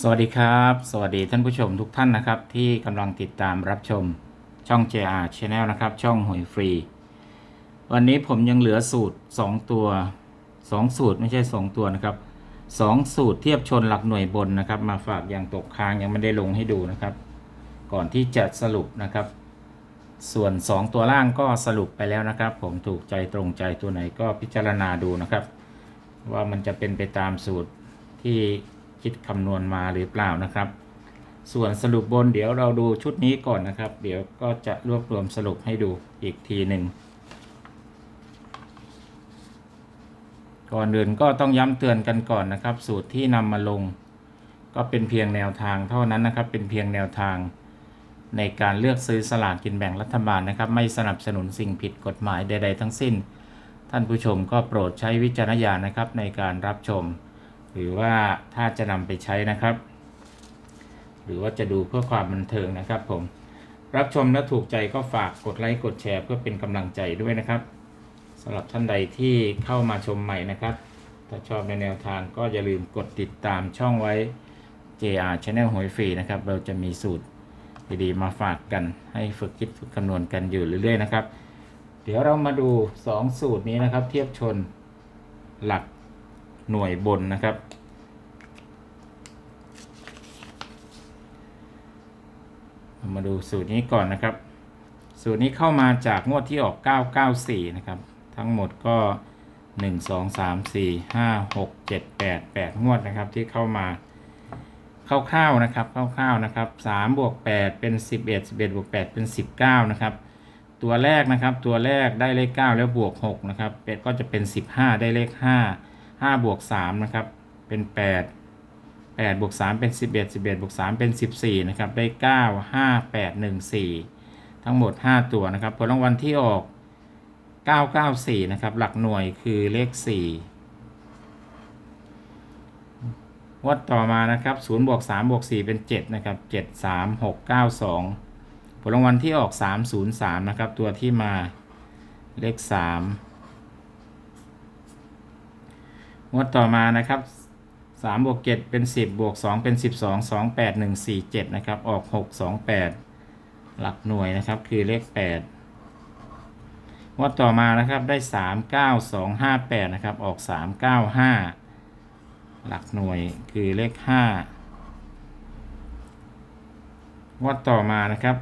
สวัสดีครับ สวัสดีท่านผู้ชมทุกท่านนะครับ ที่กำลังติดตามรับชมช่อง JR Channel นะครับ ช่องหวยฟรี วันนี้ผมยังเหลือสูตร 2 ตัว 2 สูตรไม่ใช่ 2 ตัวนะครับ 2 สูตรเทียบชนหลักหน่วยบนนะครับ มาฝากอย่างตกค้างยังไม่ได้ลงให้ดูนะครับ ก่อนที่จะสรุปนะครับ ส่วน 2 ตัวล่างก็สรุปไปแล้วนะครับ ผมถูกใจตรงใจตัวไหนก็พิจารณาดูนะครับ ว่ามันจะเป็นไปตามสูตรที่ คิดคำนวณมาหรือเปล่านะครับ ส่วนสรุปบนเดี๋ยวเราดูชุดนี้ก่อนนะครับ เดี๋ยวก็จะรวบรวมสรุปให้ดูอีกทีหนึ่งก่อนอื่นก็ต้องย้ำเตือนกันก่อนนะครับ สูตรที่นำมาลง ก็เป็นเพียงแนวทางเท่านั้นนะครับ เป็นเพียงแนวทาง ในการเลือกซื้อสลากกินแบ่งรัฐบาลนะครับ ไม่สนับสนุนสิ่งผิดกฎหมายใด ๆ ทั้งสิ้น ท่านผู้ชมก็โปรดใช้วิจารณญาณนะครับในการรับชม หรือว่าถ้าจะนำไปใช้นะครับ หรือว่าจะดูเพื่อความบันเทิงนะครับผมรับชมและถูกใจก็ฝากกดไลค์กดแชร์เพื่อเป็นกำลังใจด้วยนะครับสำหรับท่านใดที่เข้ามาชมใหม่นะครับ ถ้าชอบในแนวทางก็อย่าลืมกดติดตามช่องไว้ JR Channel หวยฟรีนะครับ เราจะมีสูตรดีๆมาฝากกันให้ฝึกคิดฝึกคำนวณกันอยู่เรื่อยๆนะครับ เดี๋ยวเรามาดู 2 สูตรนี้นะครับ เทียบชนหลัก หน่วยบนนะครับ มาดูสูตรนี้ก่อนนะครับ สูตรนี้เข้ามาจากงวดที่ออก 994 นะครับ ทั้งหมดก็ 1 2 3 4 5 6 7 8 8 งวดนะครับที่เข้ามาคร่าวๆนะครับคร่าวๆนะครับ3บวก8เป็น 11 11บวก8เป็น 19 นะครับ ตัวแรกนะครับตัวแรกได้เลข 9 แล้วบวก6นะครับเป็ดก็จะเป็น 15 ได้เลข 5 5บวก3นะครับ เป็น 8 8บวก3เป็น 11 11บวก3เป็น 14 นะครับ ได้ 9 5 8 1 4 ทั้งหมด 5 ตัวนะครับ ผลรางวัลที่ออก 994 นะครับ หลักหน่วยคือเลข 4 วัดต่อมานะครับ0บวก3บวก4เป็น 7 นะครับ 7 3 6 9 2 ผลรางวัลที่ออก 303 นะครับ ตัวที่มาเลข 3 งวดต่อมานะครับ3บวก7เป็น 10 บวก 2 เป็น 12 2 8 1 4 7 นะครับ ออก 6 2 8 หลักหน่วยนะครับ คือเลข8งวดต่อมานะครับ ได้ 3 9 2 5 8 นะครับ ออก 3 9 5 หลักหน่วยคือเลข5งวดต่อมานะครับ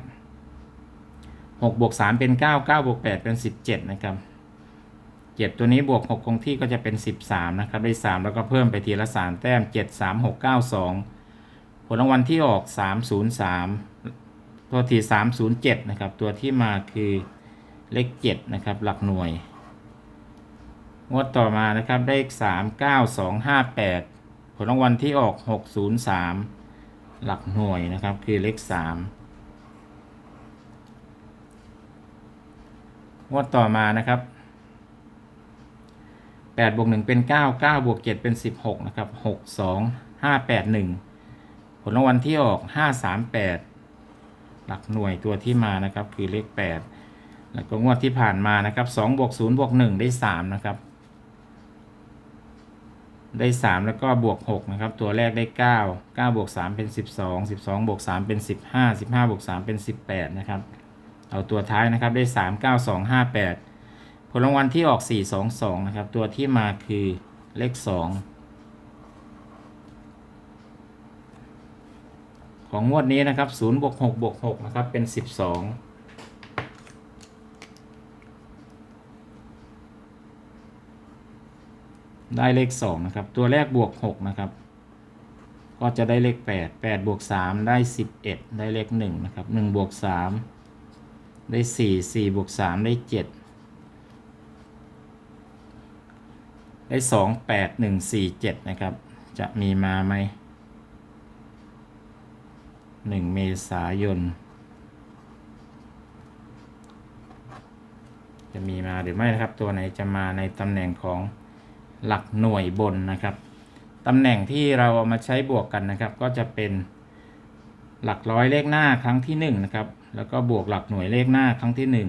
6 บวก 3 เป็น 9 9 บวก 8 เป็น 17 นะครับ เจ็ดตัวนี้บวก 6 คงที่ก็จะเป็น 13 นะครับ ได้ 3 แล้วก็เพิ่มไปทีละ 3 แต้ม 7 3 6 9 2 ผลรางวัลที่ออก 303 ตัวที่ 307 นะครับ ตัวที่มาคือเลข 7 นะครับ หลักหน่วย งวดต่อมานะครับได้3 9 2 5 8 ผลรางวัลที่ออก 603 หลักหน่วยนะครับ คือเลข 3งวดต่อมานะครับ 8บวก1เป็น 9 9บวก7เป็น 16 นะครับ 6 2 5 8 1 ผลรางวัลที่ออก 5 3 8 หลักหน่วยตัวที่มานะครับคือเลข 8 แล้วก็งวดที่ผ่านมานะครับ2บวก0บวก1ได้ 3 นะครับ ได้ 3 แล้วก็บวก 6 นะครับ ตัวแรกได้ 9 9บวก3เป็น 12 12บวก3เป็น 15 15บวก3เป็น 18 นะครับ เอาตัวท้ายนะครับได้ 3 9 2 5 8 ลรางวัลที่ออก 422 นะครับ ตัวที่มาคือเลข 2 ของงวดนี้นะครับ0บวก6บวก6นะครับ เป็น 12 ได้เลข 2 นะครับ ตัวแรกบวก 6 นะครับ ก็จะได้เลข 8 8บวก3ได้ 11 ได้เลข 1 นะครับ 1บวก3ได้ 4 4บวก3ได้ 7 ได้สองแปดหนึ่งสี่เจ็ดนะครับ จะมีมาไหมหนึ่งเมษายน จะมีมาหรือไม่นะครับ ตัวไหนจะมาในตำแหน่งของหลักหน่วยบนนะครับตำแหน่งที่เราเอามาใช้บวกกันนะครับ ก็จะเป็นหลักร้อยเลขหน้าครั้งที่หนึ่งนะครับแล้วก็บวกหลักหน่วยเลขหน้าครั้งที่หนึ่ง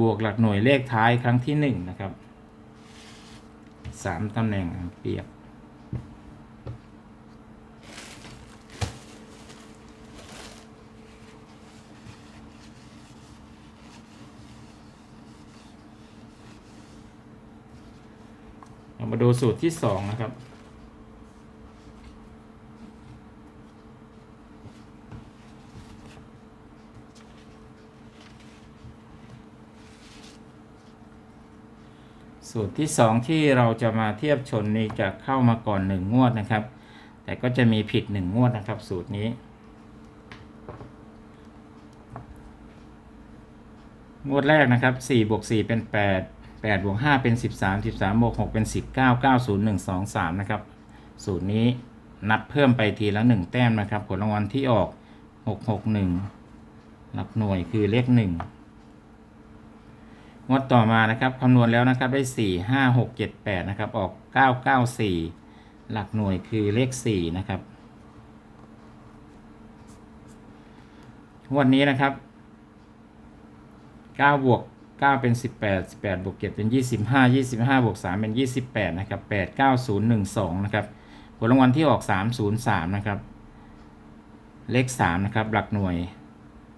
บวกหลักหน่วยเลขท้ายครั้งที่หนึ่งนะครับ สามตำแหน่งเปรียบ เรามาดูสูตรที่สองนะครับ สูตรที่สองที่เราจะมาเทียบชนนี้จะเข้ามาก่อนหนึ่งงวดนะครับ แต่ก็จะมีผิดหนึ่งงวดนะครับ สูตรนี้ งวดแรกนะครับ4บวก4เป็น 8 8บวก5เป็น 13 13บวก6เป็น 19 9 0 1 2 3 นะครับ สูตรนี้นับเพิ่มไปทีละ 1 แต้มนะครับ ผลรางวัลที่ออก 661 หลักหน่วยคือเลข 1 งวดต่อมานะครับคำนวณแล้วนะครับได้ 4 5 6 7 8 นะครับ ออก 994 หลักหน่วยคือเลข 4 นะครับวันนี้นะครับ 9 บวก 9 เป็น 18 18 บวก 7 เป็น 25 25 บวก 3 เป็น 28 นะครับ 8 9 0 1 2 นะครับ ผลรางวัลที่ออก 303 นะครับ เลข 3 นะครับ หลักหน่วย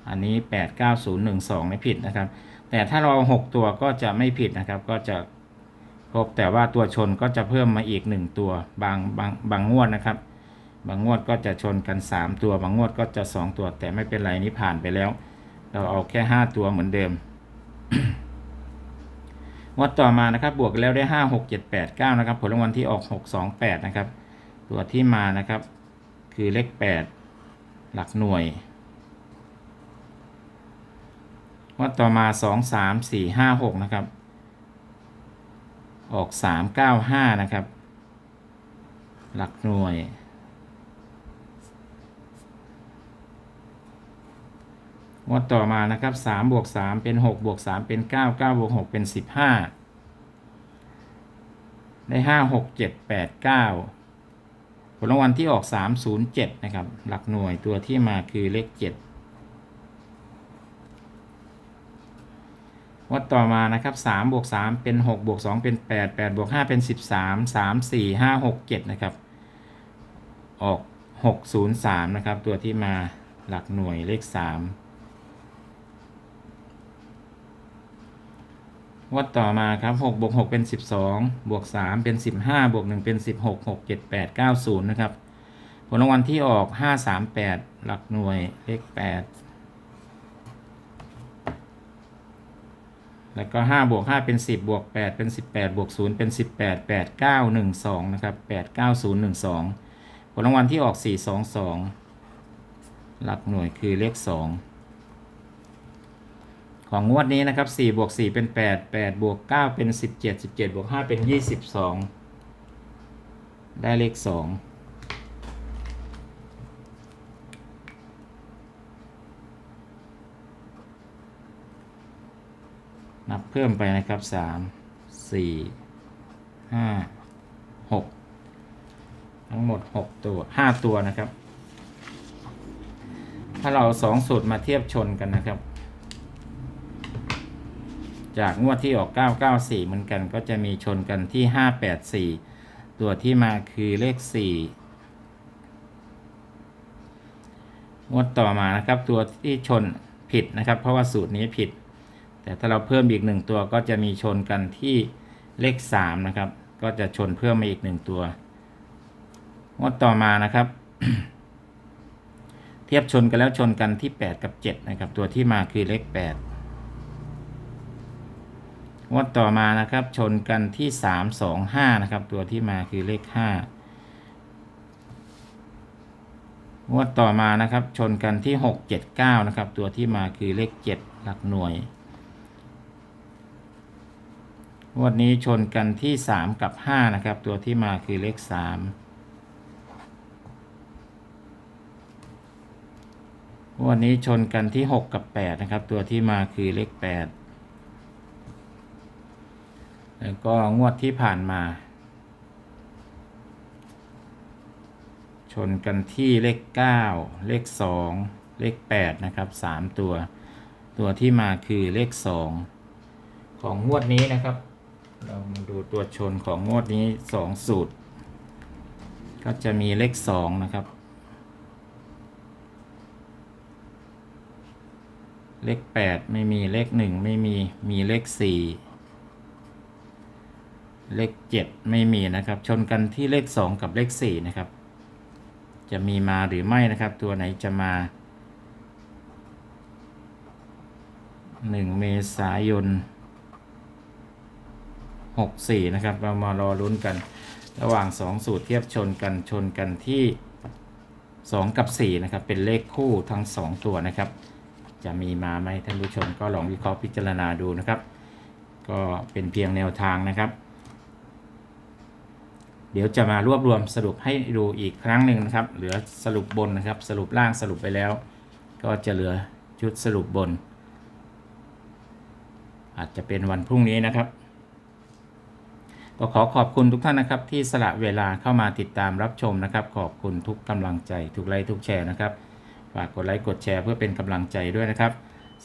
อันนี้ 8 9 0 1 2 ไม่ผิดนะครับ แต่ถ้าเราเอา6ตัวก็จะไม่ผิดนะครับ ก็จะครบแต่ว่าตัวชนก็จะเพิ่มมาอีก1ตัวบางบางบางงวดนะครับ บางงวดก็จะชนกัน3ตัว บางงวดก็จะ2ตัว แต่ไม่เป็นไรนี่ผ่านไปแล้ว เราเอาแค่5ตัวเหมือนเดิมงวดต่อมานะครับบวกแล้วได้5 6 7 8 9นะครับผลรางวัลที่ออก6 2 8นะครับ ตัวที่มานะครับ คือเลข8หลักหน่วย งวดต่อมา2 3 4 5 6นะครับ ออก3 9 5นะครับ หลักหน่วย งวดต่อมานะครับสามบวกสามเป็นหกบวกสามเป็นเก้าเก้าบวกหกเป็นสิบห้าได้ห้าหกเจ็ดแปดเก้าผลรางวัลที่ออกสามศูนย์เจ็ดนะครับ หลักหน่วยตัวที่มาคือเลขเจ็ด วัดต่อมานะครับสามบวกสามเป็นหกบวกสองเป็นแปดแปดบวกห้าเป็นสิบสามสามสี่ห้าหกเจ็ดนะครับ ออกหกศูนย์สามนะครับ ตัวที่มาหลักหน่วยเลขสามงวดต่อมาครับ6บวก6เป็น 12 บวก 3 เป็น 15 บวก 1 เป็น 16 6 7 8 9 0 นะครับ ผลรางวัลที่ออก 538 หลักหน่วยเลข 8 แล้วก็5บวก5เป็น 10บวก8เป็น 18บวก0เป็น18 8 9 1 2นะครับ8 9 0 1 2 ผลรางวัลที่ออก 422 หลักหน่วยคือเลข 2 ของงวดนี้นะครับ4บวก4เป็น 8 8บวก9เป็น 17 17บวก5เป็น 22 ได้เลข 2 นับเพิ่มไปนะครับ3 4 5 6ทั้งหมด6ตัว5ตัวนะครับ ถ้าเราสองสูตรมาเทียบชนกันนะครับ จากงวดที่ออก994เหมือนกัน ก็จะมีชนกันที่584ตัวที่มาคือเลข4งวดต่อมานะครับ ตัวที่ชนผิดนะครับ เพราะว่าสูตรนี้ผิด แต่ถ้าเราเพิ่มอีกหนึ่งตัวก็จะมีชนกันที่เลข 3 นะครับ ก็จะชนเพิ่มมาอีกหนึ่งตัวงวดต่อมานะครับ เทียบชนกันแล้วชนกันที่ 8 กับ 7 นะครับ ตัวที่มาคือเลข 8 งวดต่อมานะครับ ชนกันที่สามสองห้านะครับ ตัวที่มาคือเลขห้างวดต่อมานะครับชนกันที่หกเจ็ดเก้านะครับ ตัวที่มาคือเลขเจ็ดหลักหน่วย งวดนี้ชนกันที่สามกับห้านะครับ ตัวที่มาคือเลขสามงวดนี้ชนกันที่หกกับแปดนะครับ ตัวที่มาคือเลขแปดแล้วก็งวดที่ผ่านมา ชนกันที่เลข 9 เลข 2 เลข 8 นะครับ 3 ตัว ตัวที่มาคือเลข 2ของงวดนี้นะครับ เรามาดูตัวชนของงวดนี้2สูตร ก็จะมีเลข2นะครับ เลข8ไม่มีเลข1ไม่มีมีเลข4เลขเจ็ดไม่มีนะครับ ชนกันที่เลขสองกับเลขสี่นะครับ จะมีมาหรือไม่นะครับ ตัวไหนจะมาหนึ่งเมษายน หกสี่นะครับ เรามารอลุ้นกัน ระหว่างสองสูตรเทียบชนกันชนกันที่สองกับสี่นะครับ เป็นเลขคู่ทั้งสองตัวนะครับ จะมีมาไหมท่านผู้ชมก็ลองวิเคราะห์พิจารณาดูนะครับ ก็เป็นเพียงแนวทางนะครับ เดี๋ยวจะมารวบรวมสรุปให้ดูอีกครั้งหนึ่งนะครับ เหลือสรุปบนนะครับ สรุปล่างสรุปไปแล้ว ก็จะเหลือชุดสรุปบน อาจจะเป็นวันพรุ่งนี้นะครับ ก็ขอขอบคุณทุกท่านนะครับ ที่สละเวลาเข้ามาติดตามรับชมนะครับ ขอบคุณทุกกำลังใจ ทุกไลค์ทุกแชร์นะครับฝากกดไลค์กดแชร์เพื่อเป็นกำลังใจด้วยนะครับ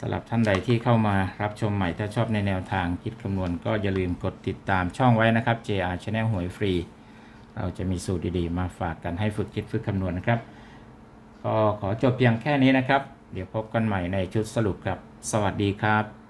สำหรับท่านใดที่เข้ามารับชมใหม่ถ้าชอบในแนวทางคิดคำนวณ ก็อย่าลืมกดติดตามช่องไว้นะครับ JR Channel หวยฟรี เราจะมีสูตรดีๆ มาฝากกันให้ฝึกคิดฝึกคำนวณนะครับ ก็ขอจบเพียงแค่นี้นะครับ เดี๋ยวพบกันใหม่ในชุดสรุปครับ สวัสดีครับ